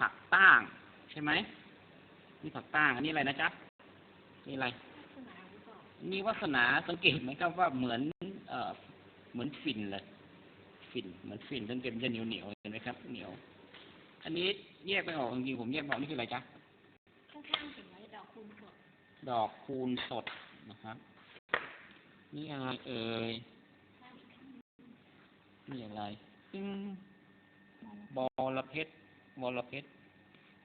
ผักตั้งใช่ไหมนี่ผักตั้งอันนี้อะไรนะจ๊ะนี่อะไรนี่วัสนาสังเกตไหมครับว่าเหมือนเอ่อเหมือนฝิ่นเลยฝิ่นเหมือนฝิ่นสังเกตมันจะเหนียวเหนียวๆเห็นไหมครับ เหนียว อันนี้แยกไม่ออกจริงๆผมแยกไม่ออกนี่คืออะไรจ๊ะข้างๆเห็นไหมดอกคูณสดดอกคูณสดนะครับนี่อะไรเอ่ยนี่อะไรซึ่งบอระเพ็ด บอระเพ็ด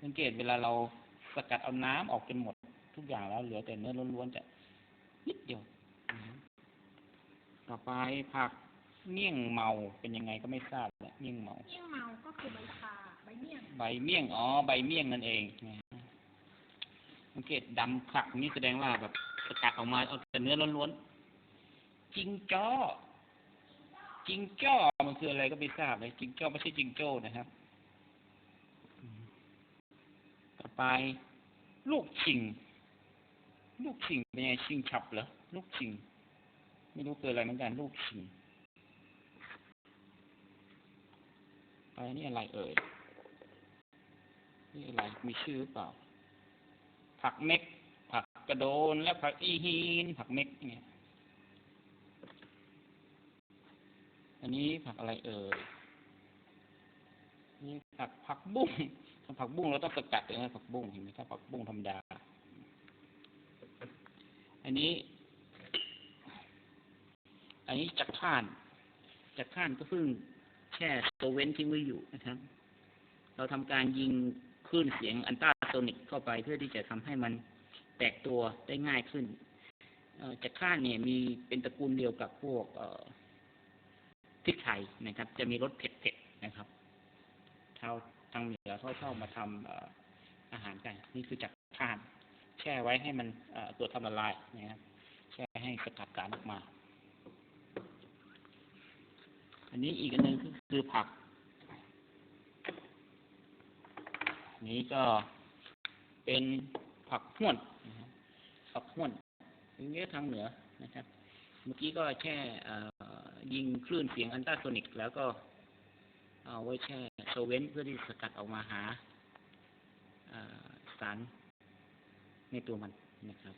สังเกตเวลาเราสกัดเอาน้ำออกจนหมดทุกอย่างแล้ว เหลือแต่เนื้อล้วนๆจะนิดเดียวนะครับต่อไปผักเมี่ยงเมาเป็นยังไงก็ไม่ทราบแหละเมี่ยงเมา เมี่ยงเมาก็คือใบคาใบเมี่ยง ใบเมี่ยงอ๋อใบเมี่ยงนั่นเองนะสังเกตดำขลักนี่แสดงว่าแบบสกัดออกมาเอาแต่เนื้อล้วนๆจิงจ้อจิงจ้อมันคืออะไรก็ไม่ทราบเลยจิงจ้อไม่ใช่จิงโจ้นะครับอืมต่อ ไป ลูกชิง ลูกชิงเป็นไงชิงฉับเหรอลูกชิง ไม่รู้คืออะไรเหมือนกัน ลูกชิงไปนี่อะไรเอ่ยนี่อะไรมีชื่อหรือเปล่า ผักเม็ก ผักกระโดนและผักอีฮีนผักเม็กเนี่ย อันนี้ผักอะไรเอ่ย นี่ผักผักบุ้งถ้าผักบุ้งเราต้องสกัดเลยนะผักบุ้งเห็นไหมถ้าผักบุ้งธรรมดา อันนี้ อันนี้จักข่าน จักข่านก็เพิ่งแช่โซเว้นทิ้งไว้อยู่นะครับ เราทำการยิงคลื่นเสียงอันตราโซนิกเข้าไปเพื่อที่จะทำให้มันแตกตัวได้ง่ายขึ้นเอจักข่านเนี่ยมีเป็นตระกูลเดียวกับพวกเอพริกไทยนะครับ จะมีรสเผ็ดาวทางเหนือเขาชอบมาทำเอ่ออาหารกัน นี่คือจักข่าน แช่ไว้ให้มันตัวทำละลายนะครับ แช่ให้สกัดสารออกมา อันนี้อีกอันหนึ่งคือผัก นี้ก็เป็นผักห้วนผักห้วนอย่างเงี้ยทางเหนือนะครับ เมื่อกี้ก็แช่ยิงคลื่นเสียงอันตราโซนิก แล้วก็ ไว้แช่โซเวนเพื่อที่สกัดออกมาหาสารในตัวมันนะครับ